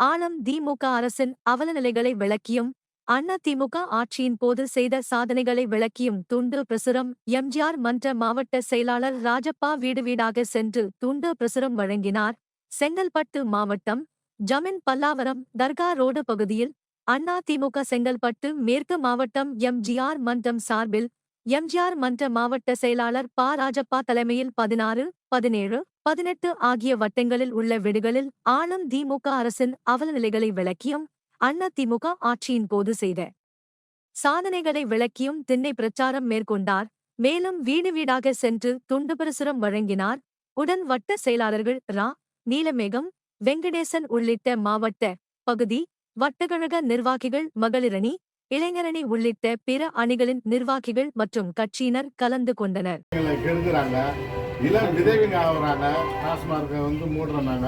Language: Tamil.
ஆலம் திமுக அரசின் அவலநிலைகளை விளக்கியும் அண்ணா திமுக ஆட்சியின் போது செய்த சாதனைகளை விளக்கியும் துண்டு பிரசுரம் எம்ஜிஆர் மன்ற மாவட்ட செயலாளர் ராஜப்பா வீடு வீடாக சென்று துண்டு பிரசுரம் வழங்கினார். செங்கல்பட்டு மாவட்டம் ஜமீன் பல்லாவரம் தர்கா ரோடு பகுதியில் அண்ணா திமுக செங்கல்பட்டு மேற்கு மாவட்டம் எம்ஜிஆர் மன்றம் சார்பில் எம்ஜிஆர் மன்ற மாவட்ட செயலாளர் ப. ராஜப்பா தலைமையில் பதினாறு பதினேழு பதினெட்டு ஆகிய வட்டங்களில் உள்ள வீடுகளில் ஆளும் திமுக அரசின் அவலநிலைகளை விளக்கியும் அண்ணா திமுக ஆட்சியின் போது செய்த சாதனைகளை விளக்கியும் திண்ணை பிரச்சாரம் மேற்கொண்டார். மேலும் வீடு வீடாக சென்று துண்டு பிரசுரம் வழங்கினார். உடன் வட்ட செயலாளர்கள் ரா. நீலமேகம் வெங்கடேசன் உள்ளிட்ட மாவட்ட பகுதி வட்டக்கழக நிர்வாகிகள் மகளிரணி இளைஞரணி உள்ளிட்ட பிற அணிகளின் நிர்வாகிகள் மற்றும் கட்சியினர் கலந்து கொண்டனர். இளம் விதவிங்க ஆகுறாங்க. வந்து மூடுறாங்க.